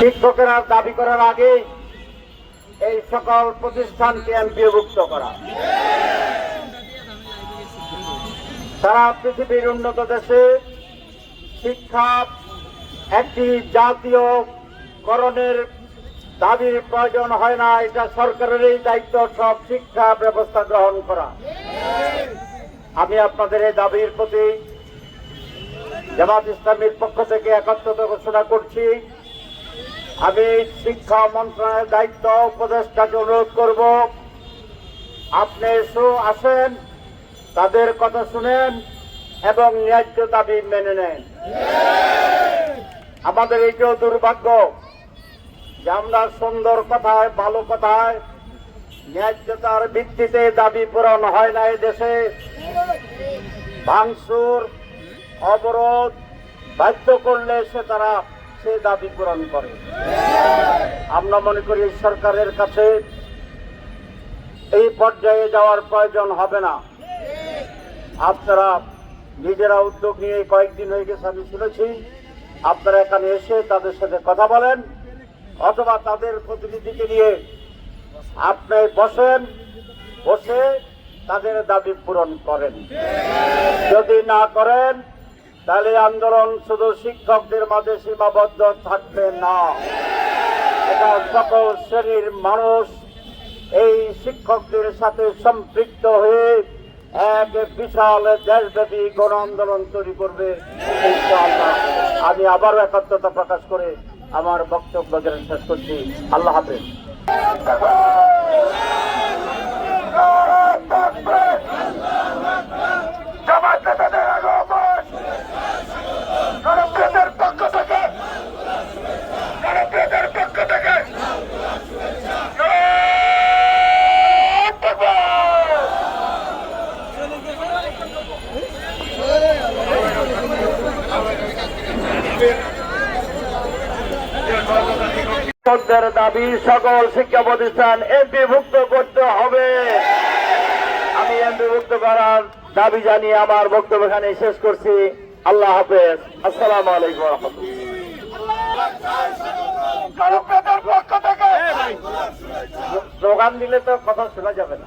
শিক্ষকেরা দাবি করার আগে এই সকল প্রতিষ্ঠানকে এমপিভুক্ত করা। সারা পৃথিবীর উন্নত দেশে শিক্ষা একটি জাতীয় করণের দাবির প্রয়োজন হয় না, এটা সরকারেরই দায়িত্ব, সব শিক্ষা ব্যবস্থা গ্রহণ করা। আমি আপনাদের এই দাবির প্রতি জামাত ইসলামীর পক্ষ থেকে একাত্মতা ঘোষণা করছি। আমি শিক্ষা মন্ত্রণালয়ের দায়িত্ব উপদেষ্টাকে অনুরোধ করব, আপনি এসো আসেন তাদের কথা শুনেন এবং ন্যায্য দাবি মেনে নেন। আমাদের এইটাও দুর্ভাগ্য যে আমরা সুন্দর কথায়, ভালো কথায় ন্যায্যতার ভিত্তিতে দাবি পূরণ হয় না দেশে। ভাঙচুর, অবরোধ, বাধ্য করলে সে তারা সে দাবি পূরণ করে। আমরা মনে করি সরকারের কাছে এই পর্যায়ে যাওয়ার প্রয়োজন হবে না। আপনারা নিজেরা উদ্যোগ নিয়ে কয়েকদিন হয়ে গেছে আমি শুনেছি। আপনারা এখানে এসে তাদের সাথে কথা বলেন, অথবা তাদের প্রতিনিধিকে নিয়ে আপনি বসেন, বসে তাদের দাবি পূরণ করেন। যদি না করেন তাহলে আন্দোলন শুধু শিক্ষকদের মাঝে সীমাবদ্ধ থাকবে না। এটা সকল শ্রেণির মানুষ এই শিক্ষকদের সাথে সম্পৃক্ত হয়ে এক বিশাল দেশব্যাপী গণ আন্দোলন তৈরি করবে আমি আবারও একাত্মতা প্রকাশ করে আমার বক্তব্য শেষ করছি। আল্লাহ হাফেজ জামাত নেতাদের আগমন জনপ্রিয়দের পক্ষ থেকে জনপ্রিয়দের পক্ষ থেকে শিক্ষকদের দাবি সকল শিক্ষা প্রতিষ্ঠান এমপিভুক্ত করতে হবে। আমি এমপিভুক্ত করার দাবি জানিয়ে আমার বক্তব্য এখানে শেষ করছি। আল্লাহ হাফেজ। আসসালামু আলাইকুম রহমতুল্লাহ। স্লোগান দিলে তো কথা শোনা যাবে না।